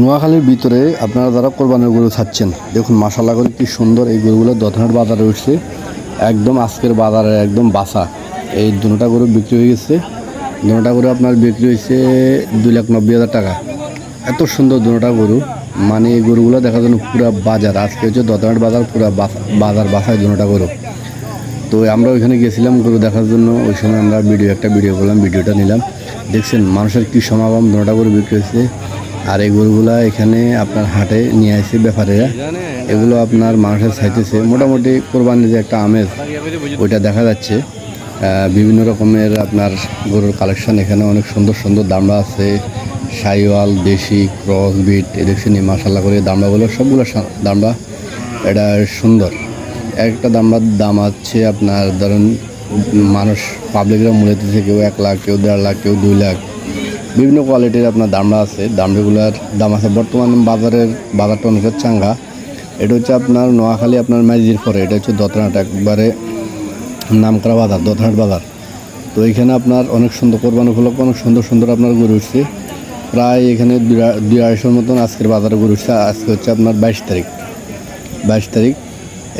নোয়াখালীর ভিতরে আপনারা যারা কোরবানির গরু ছাড়ছেন দেখুন মাসাল্লাহ করে কি সুন্দর এই গরুগুলো দতনার বাজারে উঠছে। একদম আজকের বাজারে একদম বাসা। এই দুটা গরু বিক্রি হয়ে গেছে। দুটা গরু আপনার বিক্রি হয়েছে দুই লাখ নব্বই হাজার টাকা। এত সুন্দর দুটা গরু। মানে এই গরুগুলো দেখার জন্য পুরো বাজার। আজকে হচ্ছে দতনার বাজার, পুরো বাজার বাসায় দুটা গরু। তো আমরা ওইখানে গেছিলাম গরু দেখার জন্য। ওই সময় আমরা ভিডিও, একটা ভিডিও করলাম, ভিডিওটা নিলাম। দেখছেন মানুষের কি সমাগম, দুটা গরু বিক্রি হয়েছে। আর এই গরুগুলা এখানে আপনার হাটে নিয়ে আসে ব্যাপারীরা। এগুলো আপনার মানুষের চাইতেছে মোটামুটি কোরবানির যে একটা আমেজ, ওইটা দেখা যাচ্ছে। বিভিন্ন রকমের আপনার গরুর কালেকশন এখানে অনেক সুন্দর সুন্দর দামড়া আছে। সাইওয়াল, দেশি, ক্রস বিট এ দেখছেন মাসাল্লাহ করে দামড়াগুলো সবগুলো দামড়া। এটা সুন্দর। একটা দামড়ার দাম আছে আপনার ধরুন, মানুষ পাবলিকরা মূল্য দিচ্ছে কেউ এক লাখ, কেউ দেড় লাখ, কেউ দুই লাখ। বিভিন্ন কোয়ালিটির আপনার দামড়া আছে। দামড়িগুলোর দাম আছে বর্তমান বাজারের বাজারটা অনেক চাঙ্গা। এটা হচ্ছে আপনার নোয়াখালী, আপনার মাইজির পরে। এটা হচ্ছে দতনাট একবারে নামকরা বাজার দতনাট বাজার। তো এখানে আপনার অনেক সুন্দর কোরবানি উপলক্ষে, অনেক সুন্দর সুন্দর আপনার গরু উঠছে। প্রায় এখানে দুই আড়াইশোর মতন আজকের বাজারে গরু উঠছে। আজকে হচ্ছে আপনার বাইশ তারিখ। বাইশ তারিখ।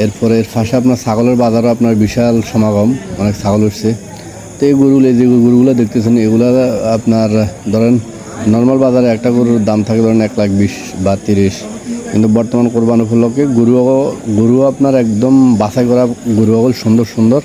এরপরে এর পাশে আপনার ছাগলের বাজারও আপনার বিশাল সমাগম। অনেক ছাগল উঠছে। এই গরুগুলো এই যে গরুগুলো দেখতেছেন, এগুলো আপনার, ধরেন নর্মাল বাজারে একটা গরুর দাম থাকে ধরেন এক লাখ বিশ বা তিরিশ। কিন্তু বর্তমান কোরবান উপলক্ষে গরু গরু আপনার একদম বাছাই করা গরু সুন্দর সুন্দর।